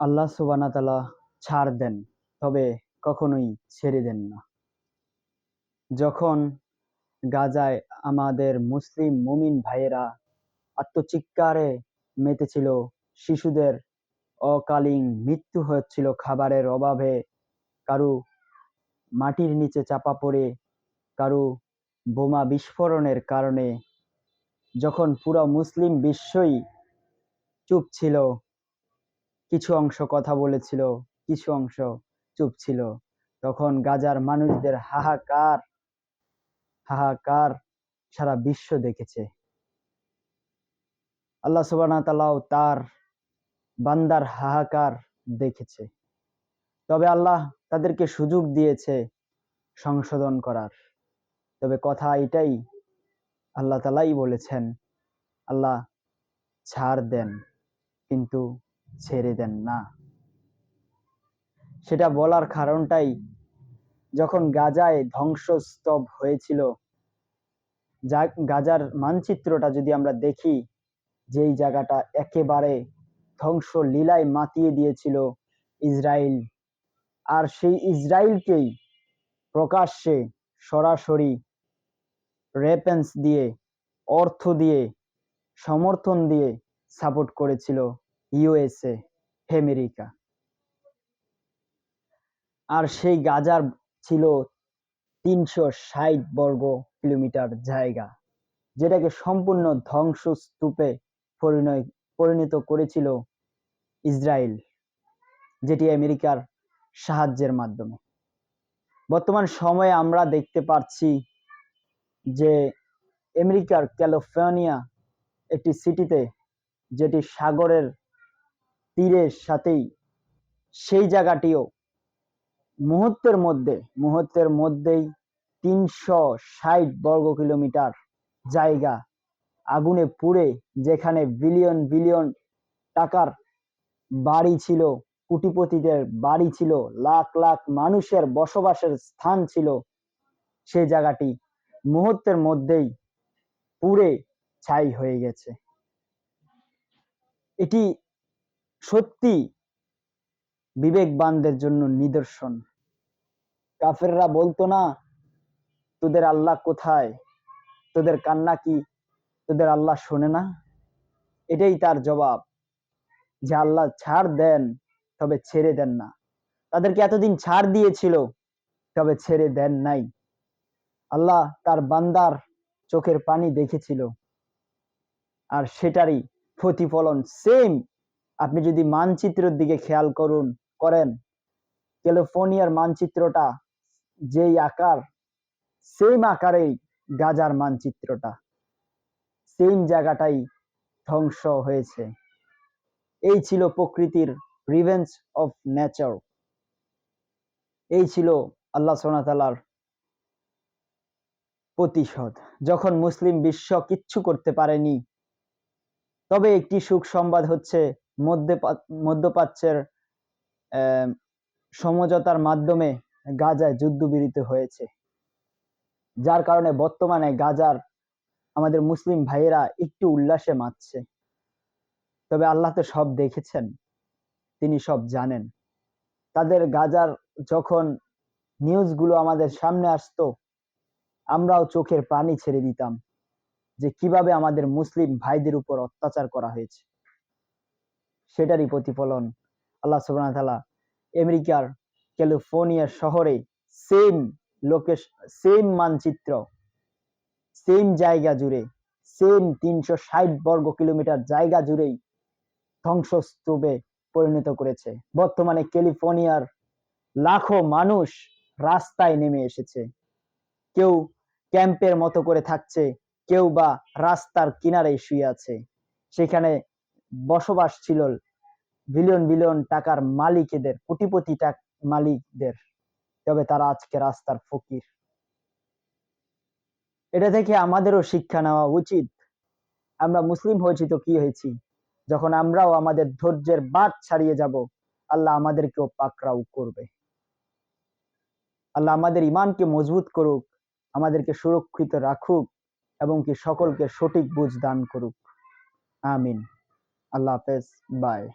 আল্লাহ সুবানা তালা ছাড় দেন, তবে কখনোই ছেড়ে দেন না। যখন গাজায় আমাদের মুসলিম মুমিন ভাইয়েরা আত্মচিৎকারে মেতেছিল, শিশুদের অকালীন মৃত্যু হচ্ছিল, খাবারের অভাবে কারু মাটির নিচে চাপা পড়ে, কারু বোমা বিস্ফোরণের কারণে, যখন পুরো মুসলিম বিশ্বই চুপ ছিল কিছু অংশ কথা বলেছিল, কিছু অংশ চুপ ছিল। তখন গাজার মানুষদের হাহাকার হাহাকার সারা বিশ্ব দেখেছে। আল্লাহ সুবানা তালাও তার বান্দার হাহাকার দেখেছে। তবে আল্লাহ তাদেরকে সুযোগ দিয়েছে সংশোধন করার। তবে কথা এটাই, আল্লাহ তালাই বলেছেন, আল্লাহ ছাড় দেন। কিন্তু ছেড়ে দেন না। সেটা বলার কারণটাই যখন গাজায় ধ্বংসস্তব হয়েছিল, যা গাজার মানচিত্রটা যদি আমরা দেখি, যেই জায়গাটা একেবারে ধ্বংস লীলায় মাতিয়ে দিয়েছিল ইসরায়েল আর সেই ইসরায়েলকেই প্রকাশ্যে সরাসরি রেপেন্স দিয়ে, অর্থ দিয়ে, সমর্থন দিয়ে সাপোর্ট করেছিল। USA, America. আর সেই গাজার ছিল তিনশো ষাট বর্গ কিলোমিটার জায়গা, যেটাকে সম্পূর্ণ ধ্বংসস্তূপে পরিণয়, পরিণত করেছিল ইসরায়েল, যেটি আমেরিকার সাহায্যের মাধ্যমে। বর্তমান সময়ে আমরা দেখতে পাচ্ছি যে আমেরিকার ক্যালিফোর্নিয়া একটি সিটিতে, যেটি সাগরের তীরের সাথেই। সেই জায়গাটিও মুহূর্তের মধ্যে, মুহূর্তের মধ্যেই তিনশো ষাট বর্গ কিলোমিটার জায়গা আগুনে পুড়ে, যেখানে বিলিয়ন বিলিয়ন টাকার বাড়ি ছিল, কুটিপতিদের বাড়ি ছিল, লাখ লাখ মানুষের বসবাসের স্থান ছিল সেই জায়গাটি মুহূর্তের মধ্যেই পুড়ে ছাই হয়ে গেছে। এটি সত্যি বিবেকবানদের জন্য নিদর্শন। কাফেররা বলতো না, তোদের আল্লাহ কোথায়? তোদের কান্না কি? তোদের আল্লাহ শোনে না? এটাই তার জবাব। যে আল্লাহ ছাড় দেন, তবে ছেড়ে দেন না। তাদেরকে এতদিন ছাড় দিয়েছিল, তবে ছেড়ে দেন নাই। আল্লাহ তার বান্দার চোখের পানি দেখেছিল। আর সেটারই প্রতিফলন সেম আপনি যদি মানচিত্রের দিকে খেয়াল করুন, করেন। ক্যালিফোর্নিয়ার মানচিত্রটা যেই আকার সেম আকারেই গাজার মানচিত্রটা। সেম জায়গাটাই ধ্বংস হয়েছে। এই ছিল প্রকৃতির রিভেঞ্জ অফ নেচার এই ছিল আল্লাহ সোনাতালার প্রতিশোধ। যখন মুসলিম বিশ্ব কিচ্ছু করতে পারেনি, তবে একটি সুখ সংবাদ হচ্ছে মধ্যপ্রাচ্যের সমঝোতার মাধ্যমে গাজায় যুদ্ধবিরত হয়েছে। যার কারণে বর্তমানে গাজার আমাদের মুসলিম ভাইয়েরা একটু উল্লাসে মাতছে। তবে আল্লাহ তো সব দেখেছেন, তিনি সব জানেন। তাদের গাজার যখন নিউজগুলো আমাদের সামনে আসতো, আমরাও চোখের পানি ছেড়ে দিতাম যে কীভাবে আমাদের মুসলিম ভাইদের উপর অত্যাচার করা হয়েছে। সেটারই প্রতিফলন। আল্লাহ সুবাহ আমেরিকার ক্যালিফোর্নিয়া শহরে সেম লোকেশ সেম মানচিত্র সেম জায়গা জুড়ে সেম তিনশো ষাট বর্গ কিলোমিটার জায়গা জুড়েই ধ্বংসস্তূপে পরিণত করেছে। বর্তমানে ক্যালিফোর্নিয়ার লাখো মানুষ রাস্তায় নেমে এসেছে। কেউ ক্যাম্পের মতো করে থাকছে, কেউ বা রাস্তার কিনারে শুয়ে আছে। সেখানে বসবাস ছিল বিলিয়ন বিলিয়ন টাকার মালিকদের কোটিপতি মালিকদের। তবে তারা আজকে রাস্তার ফকির। এটা থেকে আমাদেরও শিক্ষা নেওয়া উচিত। আমরা মুসলিম হয়েছি তো কি হয়েছি? যখন আমরাও আমাদের ধৈর্যের বাদ ছাড়িয়ে যাব, আল্লাহ আমাদেরকেও পাকড়াও করবে। আল্লাহ আমাদের ইমানকে মজবুত করুক, আমাদেরকে সুরক্ষিত রাখুক, এবং কি সকলকে সঠিক বুঝ দান করুক। আমিন। আল্লাহ হাফেজ। বাই।